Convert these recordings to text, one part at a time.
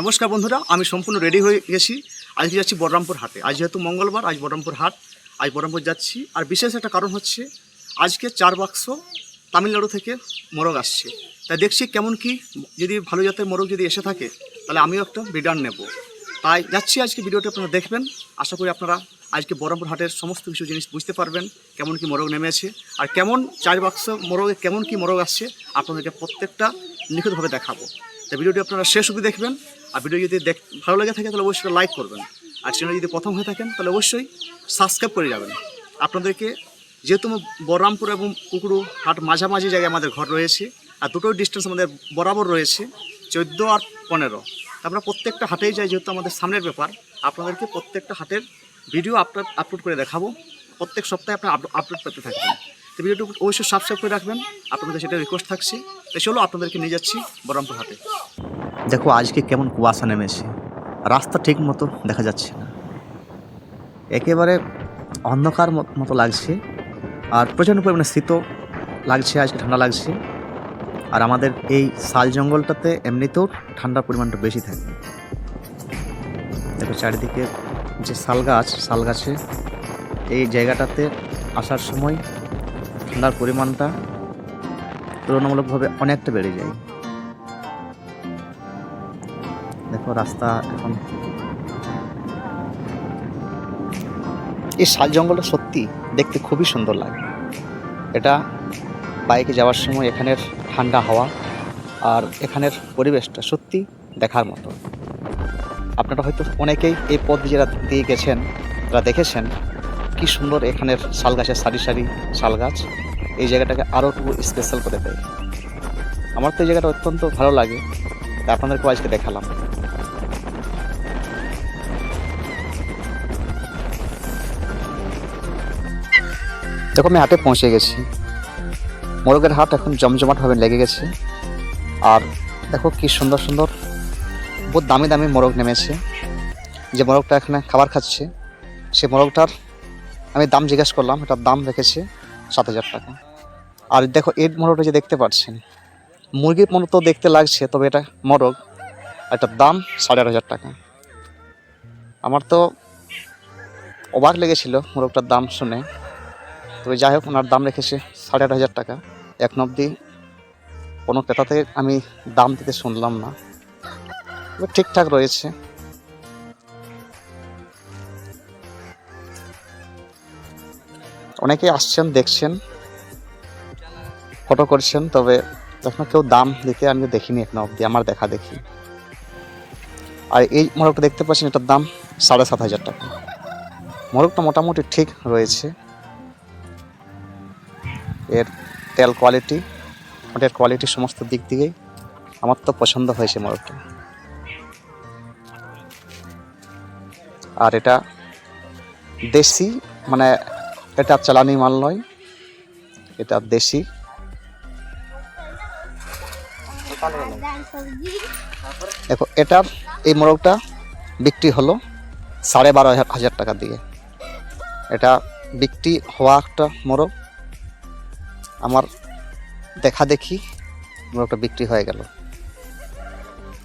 নমস্কার বন্ধুরা, আমি সম্পূর্ণ রেডি হয়ে গেছি। আজকে যাচ্ছি বলরামপুর হাটে। আজ যেহেতু মঙ্গলবার, আজ বলরামপুর হাট, আজ বলরামপুর যাচ্ছি। আর বিশেষ একটা কারণ হচ্ছে, আজকে চার বাক্স তামিলনাড়ু থেকে মোরগ আসছে। তাই দেখছি কেমন কি, যদি ভালো জাতের মোরগ যদি এসে থাকে, তাহলে আমিও একটা বিডার নেব। তাই যাচ্ছি আজকে ভিডিওটি আপনারা দেখবেন। আশা করি আপনারা আজকে বহরমপুর হাটের সমস্ত কিছু জিনিস বুঝতে পারবেন, কেমন কি মোরগ নেমেছে, আর কেমন চার বাক্স মোরগে কেমন কি মোরগ আসছে, আপনাদেরকে প্রত্যেকটা নিখুঁতভাবে দেখাবো। তাই ভিডিওটি আপনারা শেষ অবধি দেখবেন। আর ভিডিও যদি দেখ ভালো লেগে থাকে, তাহলে অবশ্যই লাইক করবেন। আর চ্যানেল যদি প্রথম হয়ে থাকেন, তাহলে অবশ্যই সাবস্ক্রাইব করে যাবেন। আপনাদেরকে যেহেতু বহরমপুর এবং কুকুরু হাট মাঝামাঝি জায়গায় আমাদের ঘর রয়েছে, আর দুটো ডিস্টেন্স আমাদের বরাবর রয়েছে, চোদ্দ আর পনেরো। আমরা প্রত্যেকটা হাটেই যাই, যেহেতু আমাদের সামনের ব্যাপার। আপনাদেরকে প্রত্যেকটা হাটের ভিডিও আপলোড আপলোড করে দেখাবো। প্রত্যেক সপ্তাহে আপনার আপলোড পেতে থাকবেন। তো ভিডিওটি অবশ্যই সাবস্ক্রাইব করে রাখবেন। আপনাদের সেটা রিকোয়েস্ট থাকছে। তো চলো, আপনাদেরকে নিয়ে যাচ্ছি বহরমপুর হাটে। দেখো আজকে কেমন কুয়াশা নেমেছে। রাস্তা ঠিক মতো দেখা যাচ্ছে না। একেবারে অন্ধকার মত- লাগছে। আর প্রচণ্ড পরিমাণে শীতও লাগছে, আজকে ঠান্ডা লাগছে। আর আমাদের এই শাল জঙ্গলটাতে এমনিতেও ঠান্ডার পরিমাণটা বেশি থাকে। দেখো চারিদিকে যে শাল গাছ, শাল গাছে এই জায়গাটাতে আসার সময় ঠান্ডার পরিমাণটা তুলনামূলকভাবে অনেকটা বেড়ে যায়। দেখো রাস্তা এখন। এই শাল জঙ্গলটা সত্যি দেখতে খুবই সুন্দর লাগে। এটা বাইকে যাওয়ার সময় এখানের ঠান্ডা হাওয়া আর এখানের পরিবেশটা সত্যি দেখার মতো। আপনারা হয়তো অনেকেই এই পথ যারা দিয়ে গেছেন, তারা দেখেছেন কি সুন্দর এখানের শাল গাছের সারি সারি শাল গাছ। এই জায়গাটাকে আরও একটু স্পেশাল করে দেয়। আমার তো এই জায়গাটা অত্যন্ত ভালো লাগে। আপনাদেরকেও আজকে দেখালাম। দেখো, আমি হাটে পৌঁছে গেছি। মোরগের হাট এখন জমজমাটভাবে লেগে গেছে। আর দেখো কি সুন্দর সুন্দর, বহুত দামি দামি মোরগ নেমেছে। যে মোরগটা এখানে খাবার খাচ্ছে, সে মোরগটার আমি দাম জিজ্ঞেস করলাম, এটার দাম রেখেছে সাত হাজার টাকা। আর দেখো, এই মোরগটা যে দেখতে পাচ্ছেন, মুরগির মতো তো দেখতে লাগছে, তবে এটা মোরগ এটার দাম সাড়ে আট হাজার টাকা। আমার তো অবাক লেগেছিল মোরগটার দাম শুনে। তবে যাই হোক, ওনার দাম রেখেছে সাড়ে আট হাজার টাকা। এক অবধি কোনো ক্রেতাতে আমি দাম দিতে শুনলাম না। ঠিকঠাক রয়েছে। অনেকেই আসছেন, দেখছেন ফটো করছেন, তবে এখনও কেউ দাম দিতে আমি দেখিনি এখনও অবধি আমার দেখা দেখি। আর এই মোরগটা দেখতে পাচ্ছেন, এটার দাম সাড়ে সাত হাজার টাকা। মোরগটা মোটামুটি ঠিক রয়েছে। এর তেল কোয়ালিটি ওটার কোয়ালিটি সমস্ত দিক দিয়েই আমার তো পছন্দ হয়েছে মোরগটা। আর এটা দেশি মানে এটা চালানি মাল নয়, এটা দেশি। দেখো এটার এই মোরগটা বিক্রি হলো সাড়ে বারো হাজার হাজার টাকা দিয়ে। এটা বিক্রি হওয়া একটা মোরগ আমার দেখা দেখি মোরগটা বিক্রি হয়ে গেল।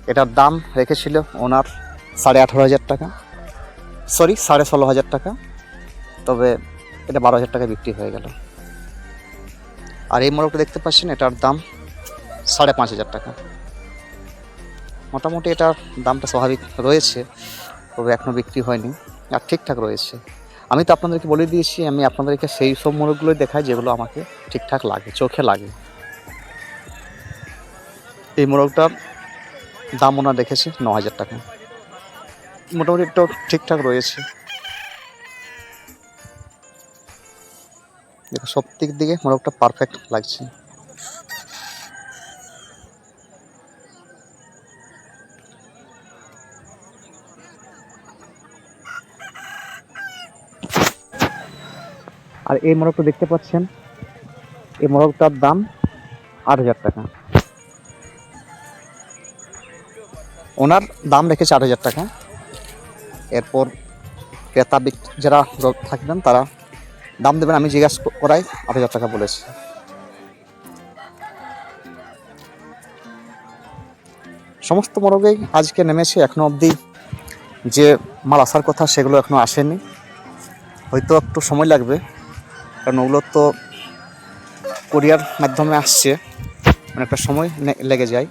এটার দাম রেখেছিল ওনার সাড়ে আঠারো হাজার টাকা। সরি, সাড়ে ষোলো হাজার টাকা। তবে এটা বারো হাজার টাকা বিক্রি হয়ে গেল। আর এই মোরগটা দেখতে পাচ্ছেন, এটার দাম সাড়ে পাঁচ হাজার টাকা। মোটামুটি এটার দামটা স্বাভাবিক রয়েছে, তবে এখনও বিক্রি হয়নি। আর ঠিকঠাক রয়েছে। আমি তো আপনাদেরকে বলে দিয়েছি, আমি আপনাদেরকে সেই সব মোড়কগুলোই দেখাই যেগুলো আমাকে ঠিকঠাক লাগে, চোখে লাগে। এই মোড়কটা দাম ওনার রেখেছে ন হাজার টাকা। মোটামুটি একটু ঠিকঠাক রয়েছে। দেখো সব দিক দিকে মোড়কটা পারফেক্ট লাগছে। আর এই মোরগটা দেখতে পাচ্ছেন, এই মোরগটার দাম আট হাজার টাকা। ওনার দাম রেখেছে আট হাজার টাকা। এরপর ক্রেতা যারা থাকবেন তারা দাম দেবেন, আমি জিজ্ঞাসা করাই আট হাজার টাকা বলেছি। সমস্ত মোরগেই আজকে নেমেছে, এখনও অবধি যে মাল আসার কথা সেগুলো এখনও আসেনি। হয়তো একটু সময় লাগবে। কারণ ওগুলো তো কোরিয়ার মাধ্যমে আসছে। অনেকটা সময় লেগে যায়।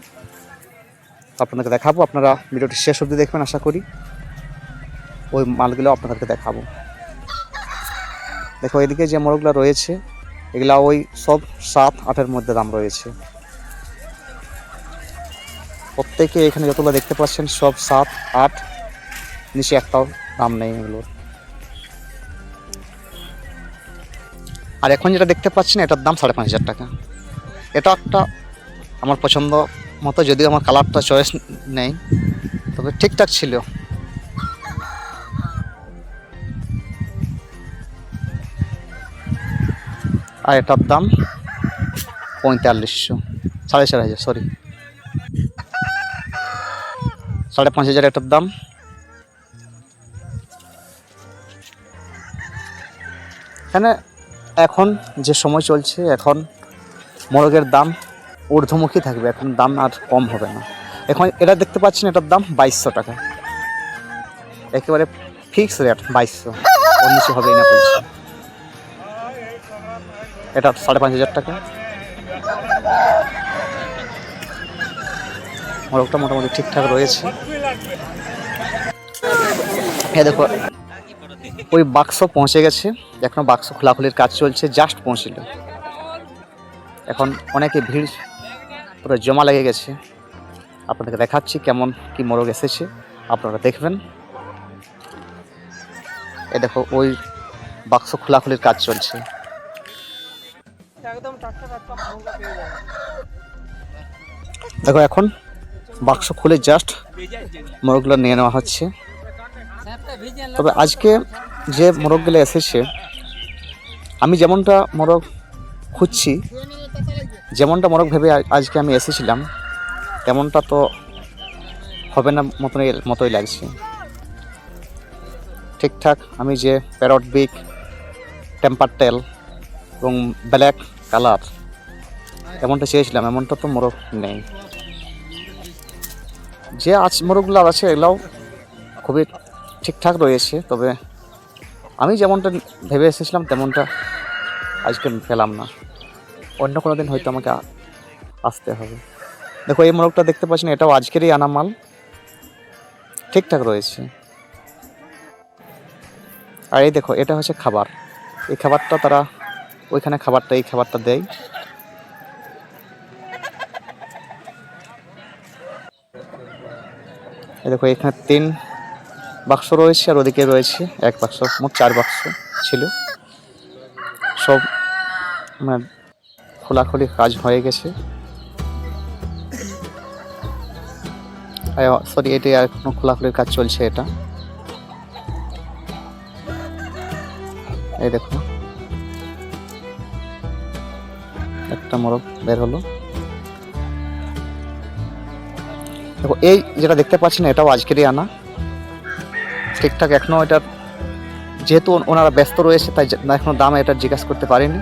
তো আপনাদেরকে দেখাবো, আপনারা ভিডিওটি শেষ অবধি দেখবেন, আশা করি। ওই মালগুলো আপনাদেরকে দেখাবো। দেখো, এদিকে যে মোরগগুলো রয়েছে, এগুলা ওই সব সাত, আটের মধ্যে দাম রয়েছে। প্রত্যেকে এখানে যতগুলো দেখতে পাচ্ছেন, সব সাত, আট নিচে একটাও দাম নেই এগুলোর। আর এখন যেটা দেখতে পাচ্ছেন এটার দাম সাড়ে পাঁচ হাজার টাকা। এটা একটা আমার পছন্দ মতো, যদিও আমার কালারটা চয়েস নেই, তবে ঠিকঠাক ছিল। আর এটার দাম পঁয়তাল্লিশশো, সাড়ে চার হাজার সরি সাড়ে পাঁচ হাজার এটার দাম। এখানে এখন যে সময় চলছে, এখন মোরগের দাম ঊর্ধ্বমুখী থাকবে, এখন দাম আর কম হবে না। এখন এটা দেখতে পাচ্ছেন, এটার দাম বাইশশো টাকা। একেবারে ফিক্স রেট, বাইশশো। নিচে হবেই না বলছি এটা সাড়ে পাঁচ হাজার টাকা। মোরগটা মোটামুটি ঠিকঠাক রয়েছে। হ্যাঁ দেখো ওই বাক্স পৌঁছে গেছে। এখনও বাক্স খোলাখুলির কাজ চলছে জাস্ট পৌঁছিল। এখন অনেকে ভিড় পুরো জমা লেগে গেছে। আপনাদেরকে দেখাচ্ছি কেমন কি মোরগ এসেছে। আপনারা দেখবেন। এ দেখো ওই বাক্স খোলাখুলির কাজ চলছে। একদম টাটকা টাটকা মোরগটা পেয়ে যাবে। দেখো এখন বাক্স খুলে জাস্ট মোরগগুলো নিয়ে নেওয়া হচ্ছে। তবে আজকে যে মোরগগুলো এসেছে, আমি যেমনটা মোরগ খুঁজছি, যেমনটা মোরগ ভেবে আজকে আমি এসেছিলাম, তেমনটা তো হবে না মতনই, মতোই লাগছে। ঠিকঠাক, আমি যে প্যারট বিক টেম্পার টেল এবং ব্ল্যাক কালার, এমনটা চেয়েছিলাম, এমনটা তো মোরগ নেই। যে আজ মোরগগুলো আছে, এগুলাও খুবই ঠিকঠাক রয়েছে, তবে আমি যেমনটা ভেবে এসেছিলাম, তেমনটা আজকে পেলাম না। অন্য কোনো দিন হয়তো আমাকে আসতে হবে। দেখো, এই মোরগটা দেখতে পাচ্ছেন, এটাও আজকেরই আনা মাল ঠিকঠাক রয়েছে। আর এই দেখো, এটা হচ্ছে খাবার। এই খাবারটা তারা, ওইখানে খাবারটা, এই খাবারটা দেয়। এই দেখো, এখানে তিন বাক্স রয়েছে আর ওদিকে রয়েছে এক বাক্স, মোট চার বাক্স ছিল। সব মানে খোলাখুলি কাজ হয়ে গেছে। সরি এটি আর কোনো খোলাখুলির কাজ চলছে এটা। এই দেখো। একটা মোরগ বের হলো। দেখো, এই যেটা দেখতে পাচ্ছেন এটাও আজকেরই আনা। ঠিকঠাক এখনও এটা যেহেতু ওনারা ব্যস্ত রয়েছে, তাই জা- এখনও দাম এটা জিজ্ঞাসা করতে পারিনি।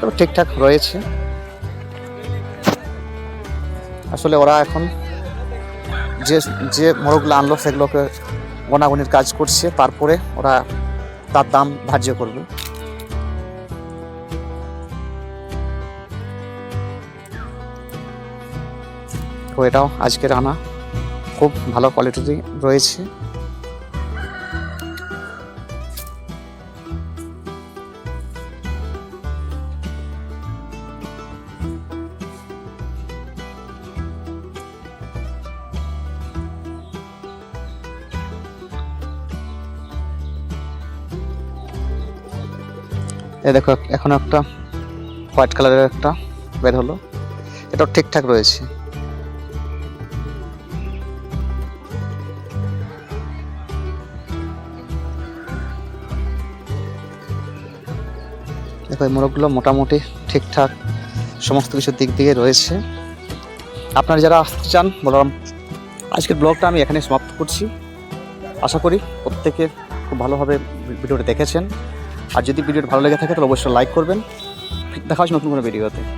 তবে ঠিকঠাক রয়েছে। আসলে ওরা এখন যে যে মোরগগুলো আনলো, সেগুলোকে গোনাগুনির কাজ করছে। তারপরে ওরা তার দাম ধার্য করবে। তো এটাও আজকের আনা। খুব ভালো কোয়ালিটিরই রয়েছে। এ দেখো, এখন একটা হোয়াইট কালারের একটা বের হলো। এটাও ঠিকঠাক রয়েছে। দেখো, এই মোরগগুলো মোটামুটি ঠিকঠাক, সমস্ত কিছুর দিক দিয়ে রয়েছে। আপনারা যারা আসতে চান বললাম আজকের ব্লগটা আমি এখানে সমাপ্ত করছি। আশা করি প্রত্যেকে খুব ভালোভাবে ভিডিওটা দেখেছেন। আর যদি ভিডিওটি ভালো লেগে থাকে তাহলে অবশ্যই লাইক করবেন। দেখা হচ্ছে নতুন কোনো ভিডিওতে